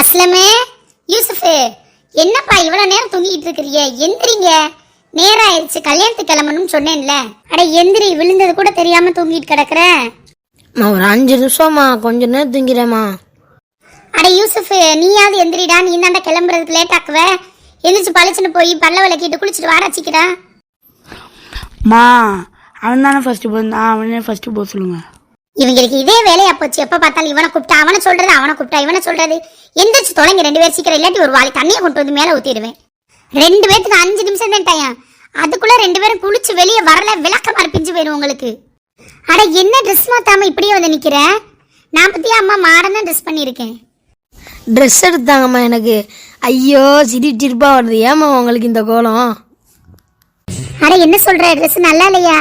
அஸ்லமே யூசுஃபு என்னப்பா இவ்வளவு நேரம் தூங்கிட்டு இருக்கிறிய? எந்திரிங்க. நேரம் ஆயிடுச்சு கல்யாணத்துக்கு கிளம்பணும்னு சொன்னேன்ல. அட எந்திரி விழுந்தது கூட தெரியாம தூங்கிட்டு கிடக்குற. அம்மா ஒரு அஞ்சு நிமிஷம்மா. கொஞ்ச நேரம் தூங்கிறேம்மா அட யூசுஃபு நீயாவது எந்திரிடா. நீ தாண்டா கிளம்புறதுக்கு லேட் ஆக்குவ. எந்திரிச்சு பழிச்சுன்னு போய் பல்ல விளக்கிட்டு குளிச்சுட்டு வாடா சீக்கிரம். மா அவன் தானே ஃபர்ஸ்ட் போந்தான் அவனே ஃபர்ஸ்ட் போக சொல்லுங்க. இவங்களுக்கு இதே வேலையா போச்சு. எப்ப பார்த்தாலும் இவனை கூப்பிட்டா அவனை சொல்றது அவனை கூப்பிட்டா இவனை சொல்றது. எந்திரிச்சு தொலைங்க. ரெண்டு பேரும் சீக்கிரம் இல்லாட்டி ஒரு வாளி தண்ணியை கொண்டு வந்து மேல ஊத்திடுவேன். ரெண்டு பேத்துக்கு அஞ்சு நிமிஷம் தான் டைம் அதுக்குள்ள ரெண்டு பேரும் குளிச்சு வெளியே வரல விளக்க பிஞ்சு போயிடும் உங்களுக்கு. அட என்ன ட்ரெஸ் மாத்தாம இப்படியே வந்து நிக்கிற? நான் பத்தி அம்மா மாடர்னா ட்ரெஸ் பண்ணியிருக்கேன். ட்ரெஸ் எடுத்தாங்கம்மா எனக்கு. ஐயோ சிரி சிரிப்பா வருது. ஏம்மா உங்களுக்கு இந்த கோலம்? அட என்ன சொல்ற? ட்ரெஸ் நல்லா இல்லையா?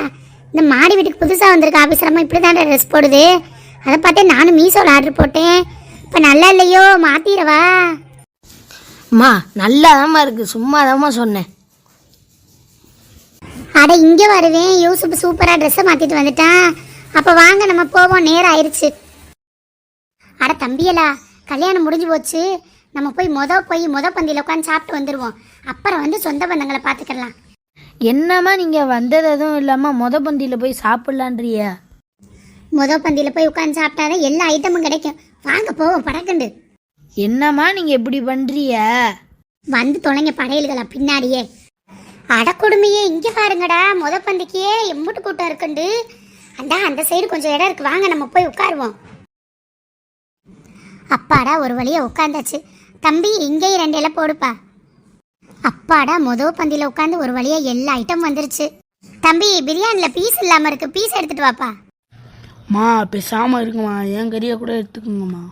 இந்த மாடி வீட்டுக்கு புதுசா வந்திருக்க ஆபீசரமா இப்படிதான் ட்ரெஸ் போடுது. அதை பார்த்தே நானும் மீஷோல ஆர்டர் போட்டேன். இப்ப நல்லா இல்லையோ? மாத்திரவா? அம்மா நல்லாதாம்மா இருக்கு. சும்மா சொன்னேன். அட இங்க வருவேன். யூசுப் சூப்பரா ட்ரெஸ்ஸை மாத்திட்டு வந்துட்டான். அப்ப வாங்க நம்ம போவோம். நேரம் ஆயிருச்சு. அட தம்பியலா கல்யாணம் முடிஞ்சு போச்சு. நம்ம போய் மொத போய் மொத பந்தியில உட்காந்து சாப்பிட்டு வந்துருவோம். அப்புறம் வந்து சொந்த பந்தங்களை பாத்துக்கலாம் என்னம்மா நீங்க வந்தது எதுவும் இல்லாம மொத பந்தியில போய் சாப்பிடலான்றிய? மொத பந்தியில போய் உட்காந்து சாப்பிட்டாதான் எல்லா ஐட்டமும் கிடைக்கும். வாங்க போவோம் படக்கண்டு. என்னம்மா நீங்க இப்படி பண்றிய வந்து தொலைங்க படையல்களா பின்னாடியே. அட கொடுமையே இங்க பாருங்கடா முத பந்திக்கே எம்புட்டு கூட்டம் இருக்குண்டு. அண்டா அந்த சைடு கொஞ்சம் இடம் இருக்கு. வாங்க நம்ம போய் உட்காருவோம். அப்பாடா ஒரு வழியா உட்காந்தாச்சு தம்பி இங்கேயும் ரெண்டு இலை போடுப்பா. அப்பாடா முத பந்தியில உட்காந்து ஒரு வழியா எல்லா ஐட்டம் வந்துருச்சு. தம்பி பிரியாணில பீஸ் இல்லாம இருக்கு. பீஸ் எடுத்துட்டு வாப்பா. மா பேசாம இருக்குமா என் கறியை கூட எடுத்துக்கோங்கம்மா.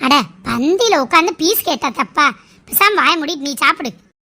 அட பந்தியில உட்காந்து பீஸ் கேட்டா தப்பா? பேசாம வாய மூடிட்டு நீ சாப்பிடு.